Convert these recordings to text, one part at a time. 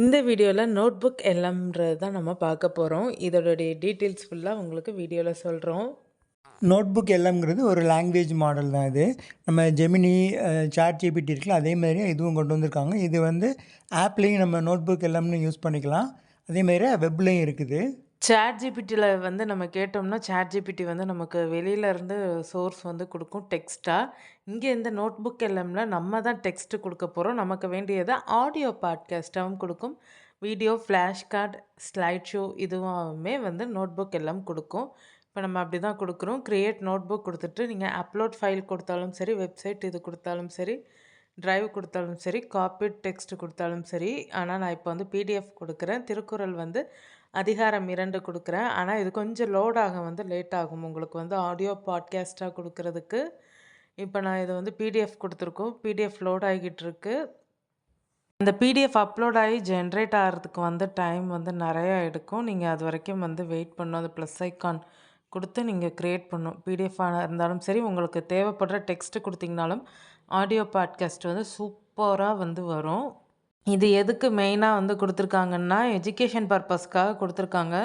இந்த வீடியோவில் note book எல்லாம்ன்றது தான் நம்ம பார்க்க போகிறோம் இதோடைய டீட்டெயில்ஸ் ஃபுல்லாக உங்களுக்கு வீடியோவில் சொல்கிறோம் நோட் புக் எல்லாம்ங்கிறது ஒரு லாங்குவேஜ் மாடல் தான் இது. நம்ம ஜெமினி சாட் ஜிபிடி இருக்குல்ல அதே மாதிரி இதுவும் கொண்டு வந்திருக்காங்க. இது வந்து ஆப்லேயும் நம்ம நோட் புக் எல்லாம்னு யூஸ் பண்ணிக்கலாம். அதே மாதிரி வெப்லேயும் இருக்குது. சேட் ஜிபிட்டியில் வந்து நம்ம கேட்டோம்னா சேட் ஜிபிடி வந்து நமக்கு வெளியில இருந்து சோர்ஸ் வந்து கொடுக்கும் டெக்ஸ்ட்டாக இங்கே இந்த நோட்புக் எல்லாம்ல நம்ம தான் டெக்ஸ்ட்டு கொடுக்க போகிறோம் நமக்கு வேண்டியதை ஆடியோ பாட்காஸ்ட்டாகவும் கொடுக்கும். Video flash card slide show இதுவுமே வந்து நோட் புக் எல்லாம் கொடுக்கும். இப்போ நம்ம அப்படி தான் கொடுக்குறோம். க்ரியேட் நோட் புக் கொடுத்துட்டு நீங்கள் அப்லோட் ஃபைல் கொடுத்தாலும் சரி வெப்சைட் இது கொடுத்தாலும் சரி டிரைவ் கொடுத்தாலும் சரி காப்பி டெக்ஸ்ட் கொடுத்தாலும் சரி. ஆனால் நான் இப்போ வந்து பிடிஎஃப் கொடுக்குறேன். திருக்குறள் வந்து அதிகாரம் இரண்டு கொடுக்குறேன். ஆனால் இது கொஞ்சம் லோடாக வந்து லேட் ஆகும். உங்களுக்கு வந்து ஆடியோ பாட்காஸ்ட்டாக கொடுக்கறதுக்கு. இப்போ நான் இது வந்து பிடிஎஃப் கொடுத்துருக்கோம். பிடிஎஃப் லோட் ஆகிட்டு இருக்கு. அந்த பிடிஎஃப் அப்லோட் ஆகி ஜென்ரேட் ஆகிறதுக்கு வந்து டைம் வந்து நிறையா எடுக்கும். நீங்கள் அது வரைக்கும் வந்து வெயிட் பண்ணும் அது ப்ளஸ் ஐக்கான் கொடுத்து நீங்கள் க்ரியேட் பண்ணும் பிடிஎஃபாக இருந்தாலும் சரி உங்களுக்கு தேவைப்படுற டெக்ஸ்ட்டு கொடுத்தீங்கனாலும் ஆடியோ பாட்காஸ்ட் வந்து சூப்பராக வந்து வரும். இது எதுக்கு மெயினாக வந்து கொடுத்துருக்காங்கன்னா எஜுகேஷன் பர்பஸ்க்காக கொடுத்துருக்காங்க.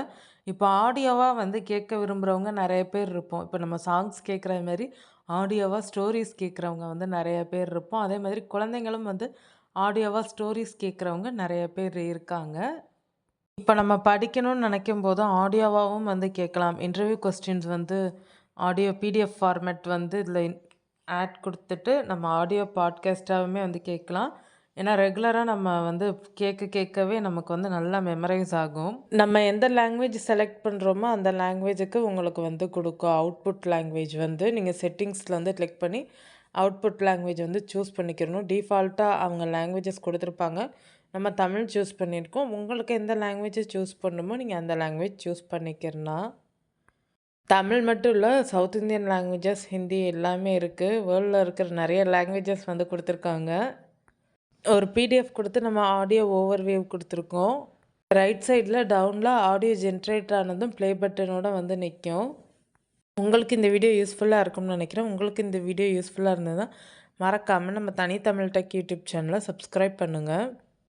இப்போ ஆடியோவாக வந்து கேட்க விரும்புகிறவங்க நிறைய பேர் இருப்போம். இப்போ நம்ம சாங்ஸ் கேட்குற மாதிரி ஆடியோவாக ஸ்டோரிஸ் கேட்குறவங்க வந்து நிறைய பேர் இருப்போம். அதே மாதிரி குழந்தைங்களும் வந்து ஆடியோவாக ஸ்டோரிஸ் கேட்குறவங்க நிறைய பேர் இருக்காங்க. இப்போ நம்ம படிக்கணும்னு நினைக்கும் போதும் ஆடியோவாகவும் வந்து கேட்கலாம். இன்டர்வியூ கொஸ்டின்ஸ் வந்து ஆடியோ பிடிஎஃப் ஃபார்மேட் வந்து இதில் ஆட் கொடுத்துட்டு நம்ம ஆடியோ பாட்காஸ்ட்டாகவுமே வந்து கேட்கலாம். ஏன்னா ரெகுலராக நம்ம வந்து கேட்க கேட்கவே நமக்கு வந்து நல்லா மெமரைஸ் ஆகும். நம்ம எந்த லாங்குவேஜ் செலக்ட் பண்ணுறோமோ அந்த லாங்குவேஜுக்கு உங்களுக்கு வந்து கொடுக்கும். அவுட்புட் லாங்குவேஜ் வந்து நீங்கள் செட்டிங்ஸில் வந்து கிளிக் பண்ணி அவுட்புட் லாங்குவேஜ் வந்து சூஸ் பண்ணிக்கிறணும் டிஃபால்ட்டாக அவங்க லாங்குவேஜஸ் கொடுத்துருப்பாங்க. நம்ம தமிழ் சூஸ் பண்ணியிருக்கோம். உங்களுக்கு எந்த லாங்குவேஜஸ் சூஸ் பண்ணணுமோ நீங்கள் அந்த லாங்குவேஜ் சூஸ் பண்ணிக்கிறனா. தமிழ் மட்டும் இல்லை சவுத் இந்தியன் லாங்குவேஜஸ் ஹிந்தி எல்லாமே இருக்குது வேர்ல்டில் இருக்கிற நிறைய லாங்குவேஜஸ் வந்து கொடுத்துருக்காங்க. ஒரு பிடிஎஃப் கொடுத்து நம்ம ஆடியோ ஓவர்வியூ கொடுத்துருக்கோம். ரைட் சைடில் டவுனில் ஆடியோ ஜென்ரேட் ஆனதும் ப்ளே பட்டனோட வந்து நிற்கும் உங்களுக்கு இந்த வீடியோ யூஸ்ஃபுல்லாக இருக்கும்னு நினைக்கிறேன். உங்களுக்கு இந்த வீடியோ யூஸ்ஃபுல்லாக இருந்ததுன்னா மறக்காமல் நம்ம தனித்தமிழ் டெக் யூடியூப் சேனலை சப்ஸ்கிரைப் பண்ணுங்கள்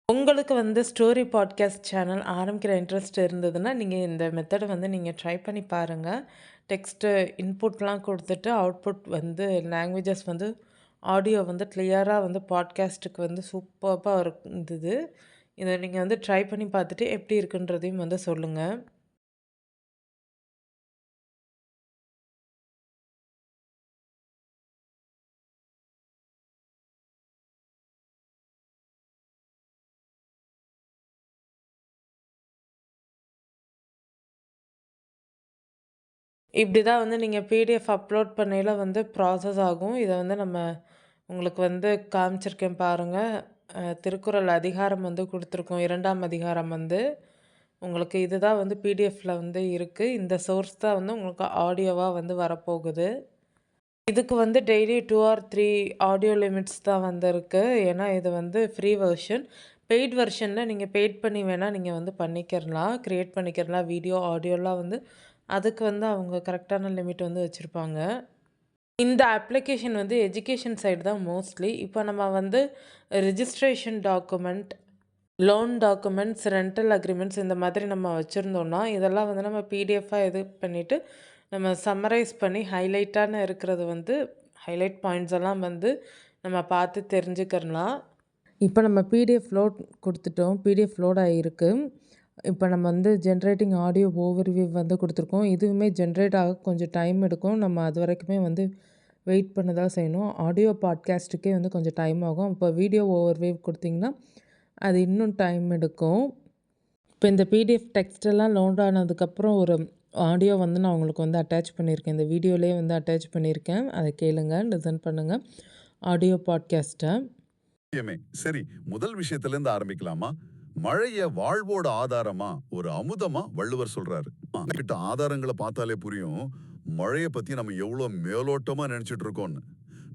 உங்களுக்கு வந்து ஸ்டோரி பாட்காஸ்ட் சேனல் ஆரம்பிக்கிற இன்ட்ரெஸ்ட் இருந்ததுன்னா நீங்கள் இந்த மெத்தடை வந்து நீங்கள் ட்ரை பண்ணி பாருங்கள் டெக்ஸ்ட்டு இன்புட்லாம் கொடுத்துட்டு அவுட்புட் வந்து லாங்குவேஜஸ் வந்து ஆடியோ வந்து கிளியராக வந்து பாட்காஸ்ட்டுக்கு வந்து சூப்பராக இருந்தது. இதை நீங்கள் வந்து ட்ரை பண்ணி பார்த்துட்டு எப்படி இருக்குன்றதையும் வந்து சொல்லுங்கள் இப்படி தான் வந்து நீங்கள் பிடிஎஃப் அப்லோட் பண்ணையில் வந்து ப்ராசஸ் ஆகும். இதை வந்து நம்ம உங்களுக்கு வந்து காமிச்சிருக்கேன் பாருங்கள் திருக்குறள் அதிகாரம் வந்து கொடுத்துருக்கோம். இரண்டாம் அதிகாரம் வந்து. உங்களுக்கு இதுதான் வந்து பிடிஎஃப்பில் வந்து இருக்குது இந்த சோர்ஸ் தான் வந்து உங்களுக்கு ஆடியோவாக வந்து வரப்போகுது. இதுக்கு வந்து daily two or three audio limits தான் வந்திருக்கு ஏன்னா இது வந்து ஃப்ரீ வெர்ஷன் பெய்ட் வெர்ஷனில் நீங்கள் பெய்ட் பண்ணி வேணால் நீங்கள் வந்து பண்ணிக்கிறலாம் க்ரியேட் பண்ணிக்கிறலாம் வீடியோ ஆடியோலாம் வந்து அதுக்கு வந்து அவங்க கரெக்டான லிமிட் வந்து வச்சுருப்பாங்க. இந்த அப்ளிகேஷன் வந்து எஜுகேஷன் சைடு தான் மோஸ்ட்லி இப்போ நம்ம வந்து registration document loan documents rental agreements இந்த மாதிரி நம்ம வச்சுருந்தோம்னா இதெல்லாம் வந்து நம்ம பிடிஎஃபாக இது பண்ணிவிட்டு நம்ம சம்மரைஸ் பண்ணி ஹைலைட்டான இருக்கிறது வந்து ஹைலைட் பாயிண்ட்ஸ் எல்லாம் வந்து நம்ம பார்த்து தெரிஞ்சுக்கிறலாம். இப்போ நம்ம பிடிஎஃப் லோட் கொடுத்துட்டோம். பிடிஎஃப் லோட் ஆகிருக்கு இப்போ நம்ம வந்து ஜென்ரேட்டிங் ஆடியோ ஓவர்வியூ வந்து கொடுத்துருக்கோம். இதுவுமே ஜென்ரேட் ஆக கொஞ்சம் டைம் எடுக்கும். நம்ம அது வரைக்குமே வந்து வெயிட் பண்ண தான் செய்யணும். ஆடியோ பாட்காஸ்ட்டுக்கே வந்து கொஞ்சம் டைம் ஆகும். இப்போ வீடியோ ஓவர்வியூ கொடுத்திங்கன்னா அது இன்னும் டைம் எடுக்கும். இப்போ இந்த பிடிஎஃப் டெக்ஸ்டெல்லாம் லோட் ஆனதுக்கப்புறம் ஒரு ஆடியோ வந்து நான் உங்களுக்கு வந்து அட்டாச் பண்ணியிருக்கேன். இந்த வீடியோலேயே வந்து அட்டாச் பண்ணியிருக்கேன். அதை கேளுங்க லிசன் பண்ணுங்கள் ஆடியோ பாட்காஸ்ட்டை சரி முதல் விஷயத்துலேருந்து ஆரம்பிக்கலாமா? மழைய வாழ்வோட ஆதாரமா ஒரு அமுதமா வள்ளுவர் சொல்றாரு. கிட்ட ஆதாரங்களை பார்த்தாலே புரியும் மழைய பத்தி நம்ம எவ்வளவு மேலோட்டமா நினைச்சிட்டு இருக்கோம்னு.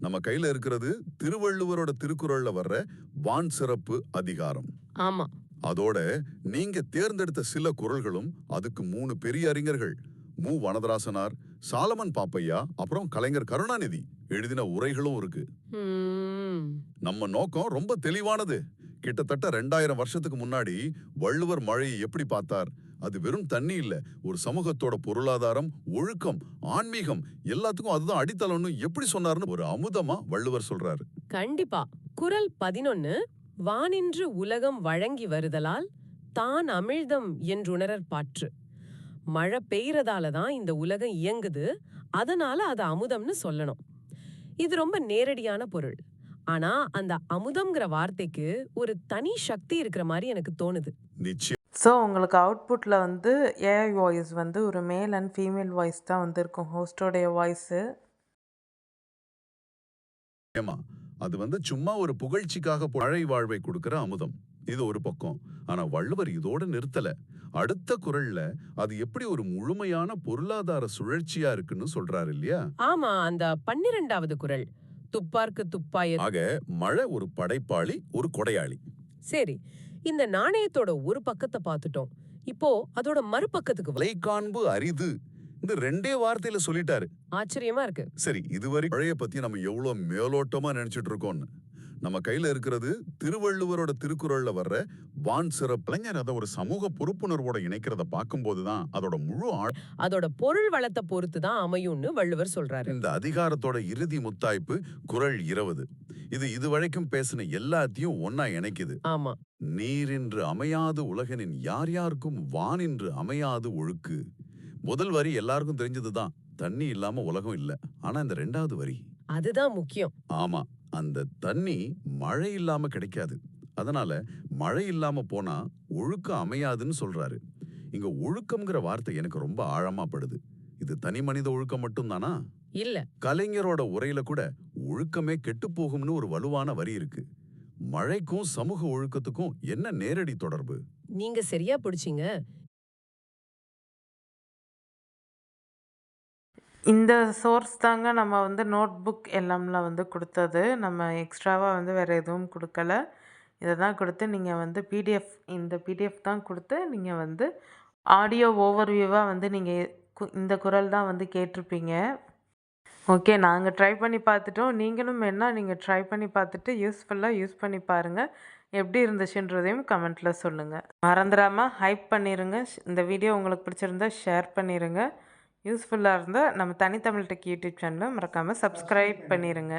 நம்ம கையில இருக்கிறது திருவள்ளுவரோட திருக்குறள்ல வர்ற வான் சிறப்பு அதிகாரம். ஆமா. அதோட நீங்க தேர்ந்தெடுத்த சில குறள்களும் அதுக்கு மூணு பெரிய அறிஞர்கள். மு. வனதராசனார் சாலமன் பாப்பையா அப்புறம் கலைஞர் கருணாநிதி எழுதின உரைகளும் இருக்கு. நம்ம நோக்கம் ரொம்ப தெளிவானது. கிட்டத்தட்ட ரெண்டாயிரம் வருஷத்துக்கு முன்னாடி வள்ளுவர் மழையை எப்படி பார்த்தார்? அது வெறும் தண்ணி இல்ல ஒரு சமூகத்தோட பொருளாதாரம் ஒழுக்கம் ஆன்மீகம் எல்லாத்துக்கும் அதுதான் அடித்தளம்னு எப்படி சொன்னார்னு ஒரு அமுதமா வள்ளுவர் சொல்றாரு. கண்டிப்பா. குரல் பதினொன்னு வானின்று உலகம் வழங்கி வருதலால் தான் அமிழ்தம் என்றுணரற் பாற்று. மழை பெய்யறதால தான் இந்த உலகம் இயங்குது அதனால அது அமுதம்னு சொல்லணும். இது ரொம்ப நேரடியான பொருள். ஆனா அந்த அமுதம்ங்கிற வார்த்தைக்கு ஒரு தனி சக்தி இருக்கிற மாதிரி எனக்கு தோணுது. நிச்சயம். ஸோ உங்களுக்கு அவுட்புட்டில் வந்து ஏஐ வாய்ஸ் வந்து ஒரு மேல் அண்ட் ஃபீமேல் வாய்ஸ் தான் வந்து இருக்கும் ஹோஸ்டோடைய வாய்ஸு ஏமா அது வந்து சும்மா ஒரு புகழ்ச்சிக்காக மழை வாழ்வை கொடுக்கிற அமுதம். இது ஒரு பக்கம். ஆனா வள்ளுவர் இதோட நிறுத்தல. அடுத்த குரல்ல அது எப்படி ஒரு முழுமையான பொருளாதார சுழற்சியா இருக்குன்னு சொல்றாரு இல்லையா? ஆமா அந்த பன்னிரெண்டாவது குரல். துப்பார்க்கு துப்பாய ஆக மழை ஒரு படைப்பாளி ஒரு கொடையாளி. சரி இந்த நாணயத்தோட ஒரு பக்கத்தை பார்த்துட்டோம். இப்போ அதோட மறுபக்கத்துக்கு. விலை காண்பு அரிது. இந்த ரெண்டே வார்த்தையில சொல்லிட்டாரு. ஆச்சரியமா இருக்கு. சரி இதுவரை மழைய பத்தி நம்ம எவ்வளவு மேலோட்டமா நினைச்சிட்டு இருக்கோம்னு. நம்ம கையில இருக்கிறது திருவள்ளுவரோட திருக்குறள்ல வர்ற வான் சிறப்பு. இளைஞர் அதை ஒரு சமூக பொறுப்புணர்வோட இணைக்கிறத பார்க்கும்போதுதான் அதோட முழு அதோட பொருள் வளத்தை பொறுத்து தான் அமையும்னு வள்ளுவர் சொல்றாரு. இந்த அதிகாரத்தோட இறுதி முத்தாய்ப்பு குறள் இருபது. இது இதுவரைக்கும் பேசின எல்லாத்தையும் ஒன்னா இணைக்குது. ஆமா. நீரின்று அமையாது உலகனின் யார் யாருக்கும் வானின்று அமையாது ஒழுக்கு. முதல் வரி எல்லாருக்கும் தெரிஞ்சதுதான் தண்ணி இல்லாம உலகம் இல்ல. ஆனா இந்த ரெண்டாவது வரி அதுதான் முக்கியம். ஆமா. அந்த தண்ணி மழை இல்லாம கிடைக்காது. அதனால மழை இல்லாம போனா ஒழுக்கம் அமையாதுன்னு சொல்றாரு. இங்க ஒழுக்கம்ங்கிற வார்த்தை எனக்கு ரொம்ப ஆழமா படுது. இது தனி மனித ஒழுக்கம் மட்டும்தானா? இல்ல. கலைஞரோட உரையில கூட ஒழுக்கமே கெட்டு போகும்னு ஒரு வலுவான வரி இருக்கு. மழைக்கும் சமூக ஒழுக்கத்துக்கும் என்ன நேரடி தொடர்பு? நீங்க சரியா பிடிச்சீங்க. இந்த சோர்ஸ் தாங்க நம்ம வந்து நோட் புக் எல்லாம்ல வந்து கொடுத்தது. நம்ம எக்ஸ்ட்ராவாக வந்து வேறு எதுவும் கொடுக்கல. இதை தான் கொடுத்து நீங்கள் வந்து பிடிஎஃப் இந்த பிடிஎஃப் தான் கொடுத்து நீங்கள் வந்து ஆடியோ ஓவர்வியூவாக வந்து நீங்கள் இந்த குரல் தான் வந்து கேட்டிருப்பீங்க. ஓகே நாங்கள் ட்ரை பண்ணி பார்த்துட்டோம். நீங்களும் என்ன நீங்கள் ட்ரை பண்ணி பார்த்துட்டு யூஸ்ஃபுல்லாக யூஸ் பண்ணி பாருங்கள் எப்படி இருந்துச்சுன்றதையும் கமெண்ட்டில் சொல்லுங்கள் மறந்துடாமல் ஹைப் பண்ணிடுங்க இந்த வீடியோ உங்களுக்கு பிடிச்சிருந்தா ஷேர் பண்ணிடுங்க யூஸ்ஃபுல்லாக இருந்தால் நம்ம தனித்தமிழ் டெக் யூடியூப் சேனலை மறக்காமல் சப்ஸ்கிரைப் பண்ணிடுங்க